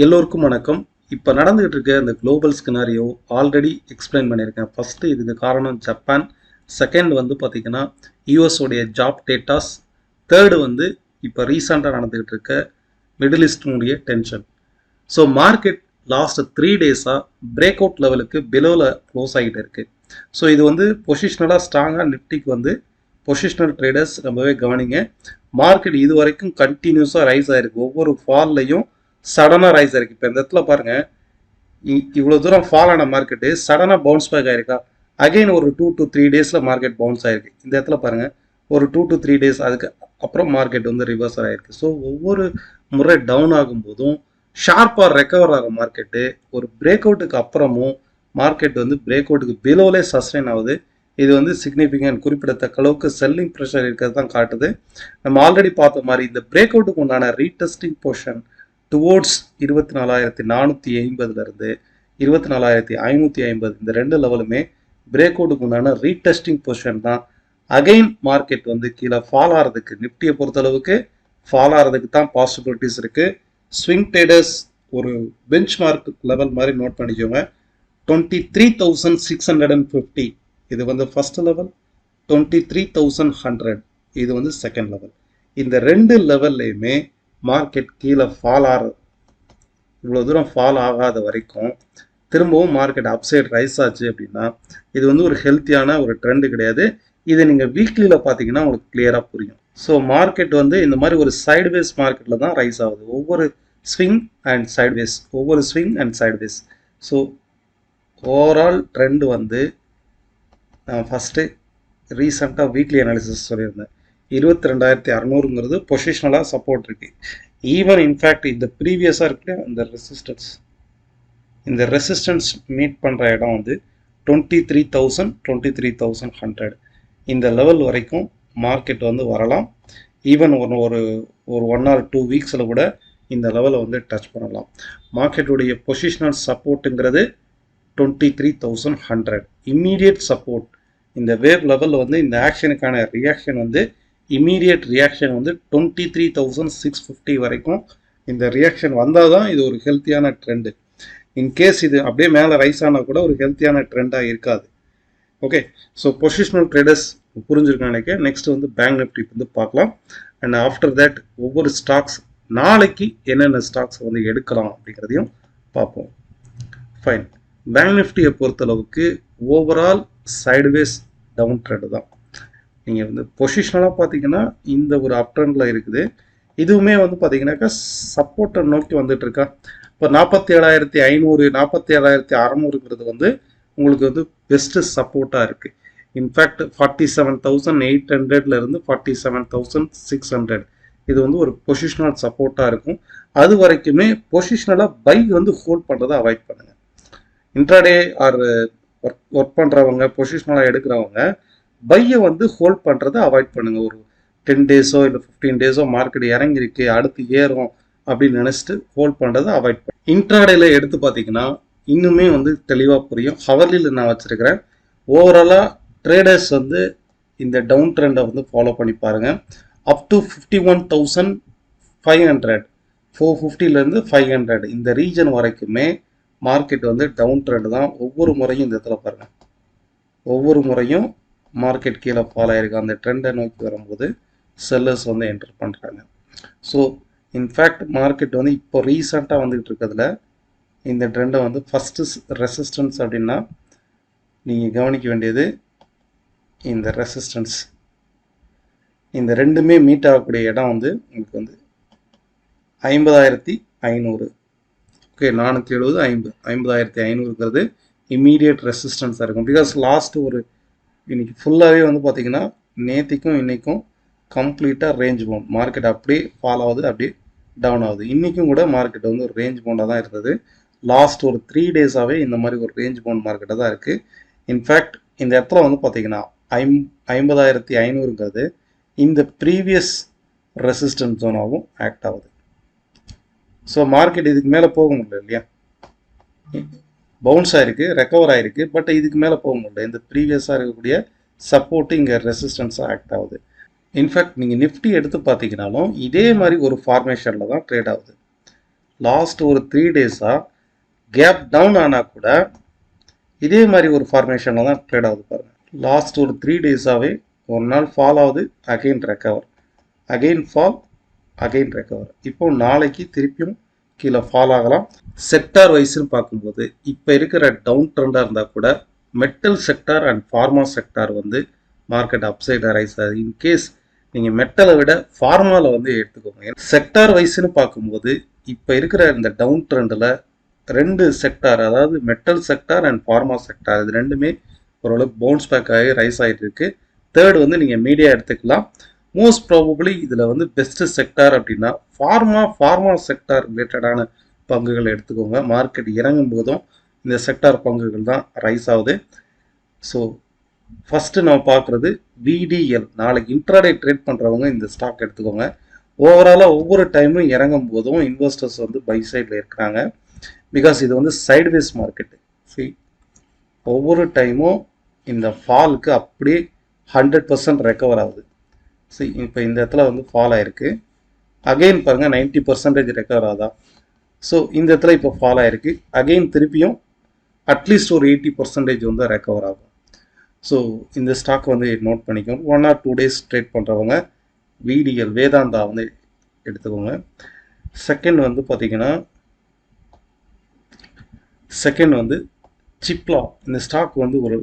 எல்லோருக்கும் வணக்கம். இப்போ நடந்துகிட்டு இருக்க இந்த குளோபல் ஸ்கினாரியோ ஆல்ரெடி எக்ஸ்பிளைன் பண்ணியிருக்கேன். ஃபஸ்ட்டு இதுக்கு காரணம் ஜப்பான். செகண்ட் வந்து பார்த்திங்கன்னா யூஎஸோடைய ஜாப் டேட்டாஸ் தேர்டு வந்து இப்போ ரீசெண்டாக நடந்துகிட்டு இருக்க middle ஈஸ்டினுடைய tension so market last three டேஸாக பிரேக் அவுட் லெவலுக்கு பிலோவில் க்ளோஸ் ஆகிட்டு இருக்கு. ஸோ இது வந்து பொசிஷ்னலாக ஸ்ட்ராங்காக நிஃப்டிக்கு வந்து பொசிஷனல் ட்ரேடர்ஸ் ரொம்பவே கவனிங்க. மார்க்கெட் இது வரைக்கும் கண்டினியூஸாக ரைஸ் ஆயிருக்கு. ஒவ்வொரு ஃபால்லையும் சடனாக ரைஸ் ஆயிருக்கு. இப்போ இந்த இடத்துல பாருங்கள் இ- இவ்வளோ தூரம் ஃபால் ஆன மார்க்கெட்டு சடனாக பவுன்ஸ் பேக் ஆயிருக்கா? அகைன் ஒரு டூ டு த்ரீ டேஸில் மார்க்கெட் பவுன்ஸ் ஆயிருக்கு. இந்த இடத்துல பாருங்கள் ஒரு டூ டு த்ரீ டேஸ் அதுக்கு அப்புறம் மார்க்கெட் வந்து ரிவர்ஸ் ஆகிருக்கு ஸோ ஒவ்வொரு முறை டவுன் ஆகும்போதும் ஷார்ப்பாக ரெக்கவர் ஆகும் மார்க்கெட்டு ஒரு பிரேக் அவுட்டுக்கு அப்புறமும் மார்க்கெட் வந்து பிரேக் அவுட்டுக்கு பிலோலே சஸ்டெயின் ஆகுது. இது வந்து சிக்னிஃபிகண்ட் குறிப்பிடத்தக்க அளவுக்கு செல்லிங் ப்ரெஷர் இருக்கிறது தான் காட்டுது. நம்ம ஆல்ரெடி பார்த்த மாதிரி இந்த பிரேக் அவுட்டுக்கு உண்டான ரீடெஸ்டிங் போர்ஷன் டுவோர்ட்ஸ் இருபத்தி நாலாயிரத்தி நானூற்றி ஐம்பதுலேருந்து இருபத்தி நாலாயிரத்தி ஐநூற்றி ஐம்பது இந்த ரெண்டு லெவலுமே பிரேக் அவுட்டுக்கு உண்டான ரீடெஸ்டிங் பொசிஷன் தான். அகைன் மார்க்கெட் வந்து கீழே ஃபால் ஆகிறதுக்கு நிஃப்டியை பொறுத்தளவுக்கு ஃபால் ஆகிறதுக்கு தான் பாசிபிலிட்டிஸ் இருக்குது ஸ்விங் ட்ரேடர்ஸ் ஒரு பெஞ்ச் மார்க் லெவல் மாதிரி நோட் பண்ணிக்கோங்க. Twenty three thousand six hundred and fifty இது வந்து first level twenty three thousand hundred இது வந்து செகண்ட் லெவல் இந்த ரெண்டு லெவல்லையுமே மார்க்கெட் கீழே ஃபால் ஆகிற இவ்வளோ தூரம் ஃபால் ஆகாத வரைக்கும் திரும்பவும் மார்க்கெட் அப்சைட் ரைஸ் ஆச்சு அப்படின்னா இது வந்து ஒரு ஹெல்த்தியான ஒரு ட்ரெண்டு கிடையாது. இதை நீங்கள் வீக்லியில் பார்த்தீங்கன்னா உங்களுக்கு கிளியராக புரியும். ஸோ மார்க்கெட் வந்து இந்த மாதிரி ஒரு சைட்வேஸ் மார்க்கெட்டில் தான் ரைஸ் ஆகுது. ஒவ்வொரு ஸ்விங் அண்ட் சைட்வேஸ் ஒவ்வொரு swing and sideways so overall trend வந்து நான் ஃபஸ்ட்டு ரீசெண்டாக வீக்லி அனாலிசிஸ் சொல்லியிருந்தேன். இருபத்தி ரெண்டாயிரத்தி அறநூறுங்கிறது பொசிஷனலாக சப்போர்ட் இருக்கு. ஈவன் இன்ஃபேக்ட் இந்த ப்ரீவியஸாக இருக்கிற இந்த ரெசிஸ்டன்ஸ் இந்த ரெசிஸ்டன்ஸ் மீட் பண்ணுற இடம் வந்து twenty three thousand twenty three thousand hundred இந்த லெவல் வரைக்கும் மார்க்கெட் வந்து வரலாம். ஈவன் ஒரு ஒரு ஒரு ஒன் ஆர் டூ வீக்ஸில் கூட இந்த லெவலை வந்து டச் பண்ணலாம். மார்க்கெட்டுடைய positional சப்போர்ட்டுங்கிறது twenty three thousand hundred immediate support இந்த வேவ் லெவலில் வந்து இந்த ஆக்ஷனுக்கான ரியாக்ஷன் வந்து இமீடியட் ரியாக்ஷன் வந்து twenty three thousand six fifty வரைக்கும் இந்த ரியாக்ஷன் வந்தால் தான் இது ஒரு ஹெல்த்தியான ட்ரெண்டு இன்கேஸ் இது அப்படியே மேலே ரைஸ் ஆனால் கூட ஒரு ஹெல்த்தியான ட்ரெண்டாக இருக்காது. ஓகே ஸோ பொசிஷனல் ட்ரேடர்ஸ் புரிஞ்சிருக்கேன் நினைக்கிறேன். நெக்ஸ்ட் வந்து பேங்க் நிஃப்டி வந்து பார்க்கலாம். அண்ட் ஆஃப்டர் தட் ஒவ்வொரு ஸ்டாக்ஸ் நாளைக்கு என்னென்ன ஸ்டாக்ஸ் வந்து எடுக்கலாம் அப்படிங்கிறதையும் பார்ப்போம். ஃபைன் பேங்க் நிஃப்டியை பொறுத்தளவுக்கு ஓவரால் சைடுவேஸ் டவுன் ட்ரெண்டு தான். நீங்கள் வந்து பொசிஷனலாக பார்த்தீங்கன்னா இந்த ஒரு அப்ட்ரெண்டில் இருக்குது. இதுவுமே வந்து பார்த்தீங்கன்னாக்கா சப்போர்ட்டை நோக்கி வந்துட்டுருக்கா இப்போ நாற்பத்தி ஏழாயிரத்தி ஐநூறு நாற்பத்தி ஏழாயிரத்தி அறநூறுங்கிறது வந்து உங்களுக்கு வந்து பெஸ்ட்டு சப்போர்ட்டாக இருக்குது in fact forty seven thousand eight ஹண்ட்ரட்லேருந்து forty seven thousand six hundred இது வந்து ஒரு பொசிஷனல் சப்போர்ட்டாக இருக்கும். அது வரைக்குமே பொசிஷனலாக பை வந்து ஹோல்ட் பண்ணுறதை அவாய்ட் பண்ணுங்கள் இன்ட்ராடே ஆர் ஒர்க் ஒர்க் பண்ணுறவங்க பொசிஷனலாக எடுக்கிறவங்க பையை வந்து ஹோல்ட் பண்ணுறதை அவாய்ட் பண்ணுங்கள் ஒரு டென் டேஸோ இல்லை ஃபிஃப்டீன் டேஸோ மார்க்கெட் இறங்கிருக்கு அடுத்து ஏறும் அப்படின்னு நினச்சிட்டு ஹோல்ட் பண்ணுறதை அவாய்ட் பண்ணு. இன்ட்ராடேல எடுத்து பார்த்தீங்கன்னா இன்னுமே வந்து தெளிவாக புரியும். ஹவர்லியில் நான் வச்சுருக்கிறேன். ஓவராலாக ட்ரேடர்ஸ் வந்து இந்த டவுன் ட்ரெண்டை வந்து ஃபாலோ பண்ணி பாருங்கள் up to fifty one thousand five hundred four ஃபிஃப்டிலேருந்து five hundred இந்த ரீஜன் வரைக்குமே மார்க்கெட் வந்து டவுன் ட்ரெண்ட் தான். ஒவ்வொரு முறையும் இந்த இடத்துல பாருங்கள் ஒவ்வொரு முறையும் மார்க்கெட் கீழே ஃபாலோ ஆகிருக்கு அந்த ட்ரெண்டை நோக்கி வரும்போது செல்லர்ஸ் வந்து என்டர் பண்ணுறாங்க ஸோ இன்ஃபேக்ட் மார்க்கெட் வந்து இப்போ ரீசெண்டாக வந்துக்கிட்டு இருக்கிறதுல இந்த ட்ரெண்டை வந்து ஃபஸ்ட்டு ரெசிஸ்டன்ஸ் அப்படின்னா நீங்கள் கவனிக்க வேண்டியது இந்த ரெசிஸ்டன்ஸ் இந்த ரெண்டுமே மீட் ஆகக்கூடிய இடம் வந்து உங்களுக்கு வந்து ஐம்பதாயிரத்தி ஐநூறு. ஓகே நானூற்றி எழுபது ஐம்பது. ஐம்பதாயிரத்தி ஐநூறுங்கிறது இம்மீடியட் ரெசிஸ்டன்ஸாக இருக்கும். பிகாஸ் லாஸ்ட் ஒரு இன்றைக்கி ஃபுல்லாகவே வந்து பார்த்திங்கன்னா நேற்றுக்கும் இன்றைக்கும் கம்ப்ளீட்டாக ரேஞ்ச் பவுண்ட் மார்க்கெட் அப்படியே ஃபால் ஆகுது அப்படியே டவுன் ஆகுது. இன்றைக்கும் கூட மார்க்கெட் வந்து ஒரு ரேஞ்ச் பவுண்டாக தான் இருந்தது. லாஸ்ட் ஒரு த்ரீ டேஸாகவே இந்த மாதிரி ஒரு ரேஞ்ச் பவுண்ட் மார்க்கெட்டாக தான் இருக்குது இன்ஃபேக்ட் இந்த இடத்துல வந்து பார்த்தீங்கன்னா ஐம் ஐம்பதாயிரத்தி ஐநூறுங்கிறது இந்த ப்ரீவியஸ் ரெசிஸ்டன்ஸ் ஜோனாகவும் ஆக்ட் ஆகுது. ஸோ மார்க்கெட் இதுக்கு மேலே போக முடியல இல்லையா? பவுன்ஸ் ஆயிருக்கு ரெக்கவர் ஆயிருக்கு பட் இதுக்கு மேலே போக முடியல. இந்த ப்ரீவியஸாக இருக்கக்கூடிய சப்போர்ட்டு இங்கே ரெசிஸ்டன்ஸாக ஆக்ட் ஆகுது. இன்ஃபேக்ட் நீங்கள் நிஃப்டி எடுத்து பார்த்தீங்கனாலும் இதே மாதிரி ஒரு ஃபார்மேஷனில் தான் ட்ரேட் ஆகுது. லாஸ்ட் ஒரு த்ரீ டேஸாக கேப் டவுன் ஆனால் கூட இதே மாதிரி ஒரு ஃபார்மேஷனில் தான் ட்ரேட் ஆகுது பாருங்கள் லாஸ்ட் ஒரு த்ரீ டேஸாகவே ஒரு நாள் ஃபால் ஆகுது again recover again fall again recover இப்போ நாளைக்கு திருப்பியும் கீழே ஃபால் ஆகலாம். செக்டார் வைஸ்னு பார்க்கும்போது இப்போ இருக்கிற டவுன் ட்ரெண்டாக இருந்தால் கூட metal sector and pharma sector வந்து மார்க்கெட் அப்சைட் ரைஸ் ஆகுது. இன்கேஸ் நீங்கள் மெட்டலை விட ஃபார்மாவில் வந்து எடுத்துக்கோங்க. செக்டார் வைஸ்னு பார்க்கும்போது இப்போ இருக்கிற இந்த டவுன் ட்ரெண்டில் ரெண்டு செக்டார் அதாவது metal sector and pharma sector இது ரெண்டுமே ஓரளவுக்கு பவுன்ஸ் பேக் ஆகி ரைஸ் ஆகிட்டு இருக்கு. தேர்ட் வந்து நீங்கள் மீடியா எடுத்துக்கலாம். மோஸ்ட் ப்ராபபிளி இதில் வந்து பெஸ்ட்டு செக்டார் அப்படின்னா ஃபார்மா ஃபார்மா செக்டார் ரிலேட்டடான பங்குகள் எடுத்துக்கோங்க. மார்க்கெட் இறங்கும் போதும் இந்த செக்டார் பங்குகள் தான் ரைஸ் ஆகுது. ஸோ ஃபஸ்ட்டு நம்ம பார்க்குறது விடிஎல் நாளைக்கு இன்ட்ராடே ட்ரேட் பண்ணுறவங்க இந்த ஸ்டாக் எடுத்துக்கோங்க. ஓவராலாக ஒவ்வொரு டைமும் இறங்கும் போதும் இன்வெஸ்டர்ஸ் வந்து பை சைடில் இருக்கிறாங்க. பிகாஸ் இது வந்து சைட்வேஸ் மார்க்கெட்டு சரி ஒவ்வொரு டைமும் இந்த ஃபாலுக்கு அப்படியே ஹண்ட்ரட் பர்சன்ட் ரெக்கவர் ஆகுது. சி இப்போ இந்த இடத்துல வந்து ஃபால் ஆயிருக்கு. அகெயின் பாருங்கள் நைன்ட்டி பர்சன்டேஜ் ரெக்கவர் ஆகுதா? ஸோ இந்த இடத்துல இப்போ ஃபால் ஆயிருக்கு. அகெயின் திருப்பியும் அட்லீஸ்ட் ஒரு எயிட்டி பர்சன்டேஜ் வந்து ரெக்கவர் ஆகும். ஸோ இந்த ஸ்டாக் வந்து நோட் பண்ணிக்கோங்க. One or two days trade பண்ணுறவங்க விடிஎல் வேதாந்தா வந்து எடுத்துக்கோங்க. செகண்ட் வந்து பார்த்தீங்கன்னா செகண்ட் வந்து சிப்லா இந்த ஸ்டாக் வந்து ஒரு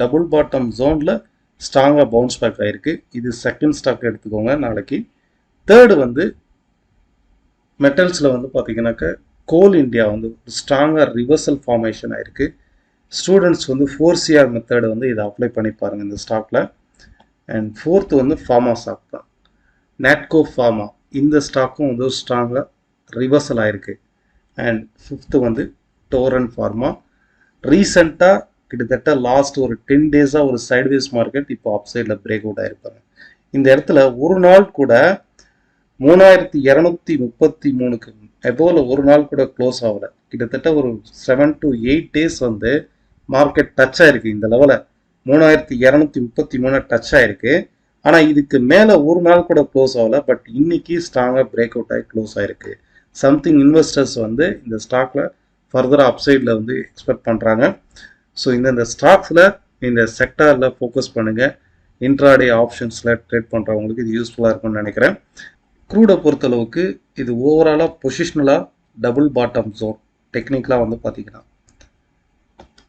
டபுள் பாட்டம் ஜோனில் ஸ்ட்ராங்காக பவுன்ஸ் பேக் ஆகிருக்கு இது செகண்ட் ஸ்டாக் எடுத்துக்கோங்க நாளைக்கு. தேர்டு வந்து மெட்டல்ஸில் வந்து பார்த்தீங்கன்னாக்க கோல் இந்தியா வந்து ஸ்ட்ராங்காக ரிவர்சல் ஃபார்மேஷன் ஆகிருக்கு ஸ்டூடெண்ட்ஸ் வந்து ஃபோர் சிஆர் மெத்தடு வந்து இதை அப்ளை பண்ணி பாருங்கள் இந்த ஸ்டாக்கில் அண்ட் ஃபோர்த்து வந்து ஃபார்மா ஸ்டாக் தான். நேட்கோ ஃபார்மா இந்த ஸ்டாக்கும் வந்து ஸ்ட்ராங்காக ரிவர்சல் ஆகிருக்கு அண்ட் ஃபிஃப்த்து வந்து டோரன் ஃபார்மா ரீசண்டாக கிட்டத்தட்ட லாஸ்ட் ஒரு டென் டேஸாக ஒரு சைட்வேஸ் மார்க்கெட் இப்போ அப் சைடில் பிரேக் அவுட் ஆகிருப்பாங்க இந்த இடத்துல ஒரு நாள் கூட மூணாயிரத்தி இரநூத்தி முப்பத்தி மூணுக்கு எபோவில் ஒரு நாள் கூட க்ளோஸ் ஆகலை. கிட்டத்தட்ட ஒரு செவன் டு எயிட் டேஸ் வந்து மார்க்கெட் டச் ஆயிருக்கு. இந்த லெவலில் மூணாயிரத்தி இரநூத்தி முப்பத்தி மூணு டச் ஆயிருக்கு. ஆனால் இதுக்கு மேலே ஒரு நாள் கூட க்ளோஸ் ஆகலை. பட் இன்னைக்கு ஸ்ட்ராங்காக பிரேக் அவுட் ஆகி க்ளோஸ் ஆயிருக்கு. சம்திங் இன்வெஸ்டர்ஸ் வந்து இந்த ஸ்டாக்ல ஃபர்தராக அப்சைடில் வந்து எக்ஸ்பெக்ட் பண்ணுறாங்க ஸோ இந்தந்த ஸ்டாக்ஸில் இந்த செக்டாரில் ஃபோக்கஸ் பண்ணுங்கள் இன்ட்ராடே ஆப்ஷன்ஸில் ட்ரேட் பண்ணுறவங்களுக்கு இது யூஸ்ஃபுல்லாக இருக்கும்னு நினைக்கிறேன். க்ரூடை பொறுத்தளவுக்கு இது ஓவராலாக பொசிஷ்னலாக டபுள் பாட்டம் ஜோன் டெக்னிக்கலாக வந்து பார்த்தீங்கன்னா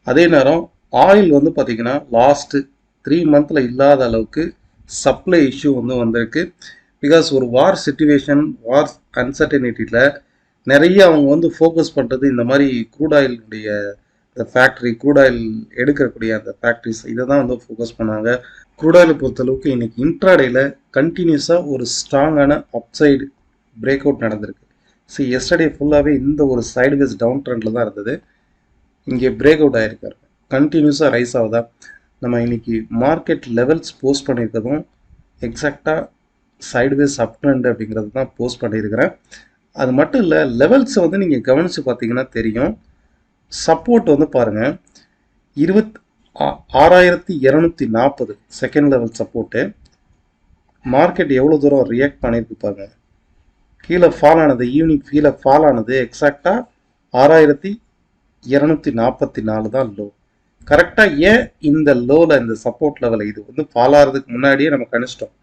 அதே நேரம் ஆயில் வந்து பார்த்தீங்கன்னா லாஸ்ட்டு த்ரீ மந்தில் இல்லாத அளவுக்கு சப்ளை இஷ்யூ வந்து வந்திருக்கு. பிகாஸ் ஒரு வார் சுச்சுவேஷன் வார் அன்சர்டனிட்டியில் நிறைய அவங்க வந்து ஃபோக்கஸ் பண்ணுறது இந்த மாதிரி க்ரூட் ஆயிலுடைய இந்த ஃபேக்ட்ரி க்ரூட் ஆயில் எடுக்கக்கூடிய அந்த ஃபேக்ட்ரிஸ் இதை தான் வந்து ஃபோக்கஸ் பண்ணாங்க. க்ரூட் ஆயிலை பொறுத்தளவுக்கு இன்னைக்கு இன்ட்ராடேயில் கண்டினியூஸாக ஒரு ஸ்ட்ராங்கான அப்சைடு பிரேக் அவுட் நடந்திருக்கு. ஸோ எஸ்டர்டே ஃபுல்லாகவே இந்த ஒரு சைடுவேஸ் டவுன் ட்ரெண்டில் தான் இருந்தது. இங்கே பிரேக் அவுட் ஆகிருக்காரு கண்டினியூஸாக ரைஸ் ஆகுதா? நம்ம இன்னைக்கு மார்க்கெட் லெவல்ஸ் போஸ்ட் பண்ணியிருக்கதும் எக்ஸாக்டாக சைடுவேஸ் அப் ட்ரெண்ட் அப்படிங்கிறது தான் போஸ்ட் பண்ணியிருக்கிறேன். அது மட்டும் இல்லை லெவல்ஸை வந்து நீங்கள் கவனித்து பார்த்தீங்கன்னா தெரியும். சப்போர்ட் வந்து பாருங்கள் இருபத் ஆ- ஆறாயிரத்தி இரநூத்தி நாற்பது செகண்ட் லெவல் சப்போர்ட்டு மார்க்கெட் எவ்வளோ தூரம் ரியாக்ட் பண்ணியிருக்கு பாருங்க. கீழே ஃபால் ஆனது ஈவினிங் கீழே ஃபால் ஆனது எக்ஸாக்டாக ஆறாயிரத்தி இரநூத்தி நாற்பத்தி நாலு தான் லோ கரெக்டாக ஏன் இந்த லோவில் இந்த சப்போர்ட் லெவலில் இது வந்து ஃபால் ஆகிறதுக்கு முன்னாடியே நம்ம கணிச்சிட்டோம்.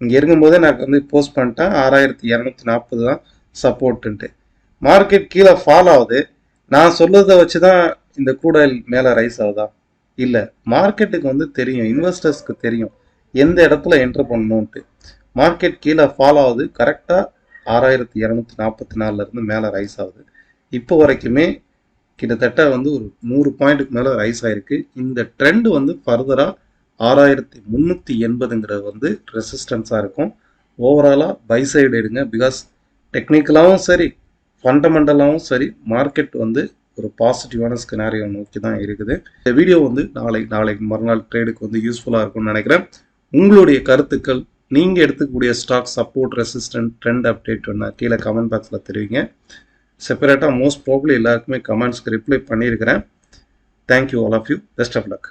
இங்கே இருக்கும்போதே நான் வந்து போஸ்ட் பண்ணிட்டேன் ஆறாயிரத்தி இரநூத்தி நாற்பது தான் சப்போர்ட்டுன்ட்டு மார்க்கெட் கீழே ஃபால் ஆகுது. நான் சொல்றதை வச்சு தான் இந்த crude oil மேலே ரைஸ் ஆகுதா? இல்லை. மார்க்கெட்டுக்கு வந்து தெரியும். இன்வெஸ்டர்ஸ்க்கு தெரியும். எந்த இடத்துல என்ட்ரு பண்ணணுன்ட்டு மார்க்கெட் கீழே ஃபாலோ ஆகுது. கரெக்டாக ஆறாயிரத்தி இரநூத்தி நாற்பத்தி நாலுலேருந்து மேலே ரைஸ் ஆகுது. இப்போ வரைக்குமே கிட்டத்தட்ட வந்து ஒரு நூறு பாயிண்ட்டுக்கு மேலே ரைஸ் ஆகிருக்கு இந்த ட்ரெண்ட் வந்து ஃபர்தராக ஆறாயிரத்தி முந்நூற்றி எண்பதுங்கிறது வந்து ரெசிஸ்டன்ஸாக இருக்கும். ஓவராலாக பை சைடு எடுங்க. பிகாஸ் டெக்னிக்கலாகவும் சரி ஃபண்டமெண்டலாகவும் சரி மார்க்கெட் வந்து ஒரு பாசிட்டிவான ஸ்கினாரியோ நோக்கி தான் இருக்குது. இந்த வீடியோ வந்து நாளை நாளைக்கு மறுநாள் ட்ரேடுக்கு வந்து யூஸ்ஃபுல்லாக இருக்கும்னு நினைக்கிறேன். உங்களுடைய கருத்துக்கள் நீங்கள் எடுத்துக்கக்கூடிய stock support resistant trend update ஒன்று கீழே கமெண்ட் பாக்ஸில் தெரிவிங்க. செப்பரேட்டாக மோஸ்ட் ப்ராப்ளி எல்லாருக்குமே கமெண்ட்ஸ்க்கு ரிப்ளை பண்ணியிருக்கிறேன். Thank you all of you best of luck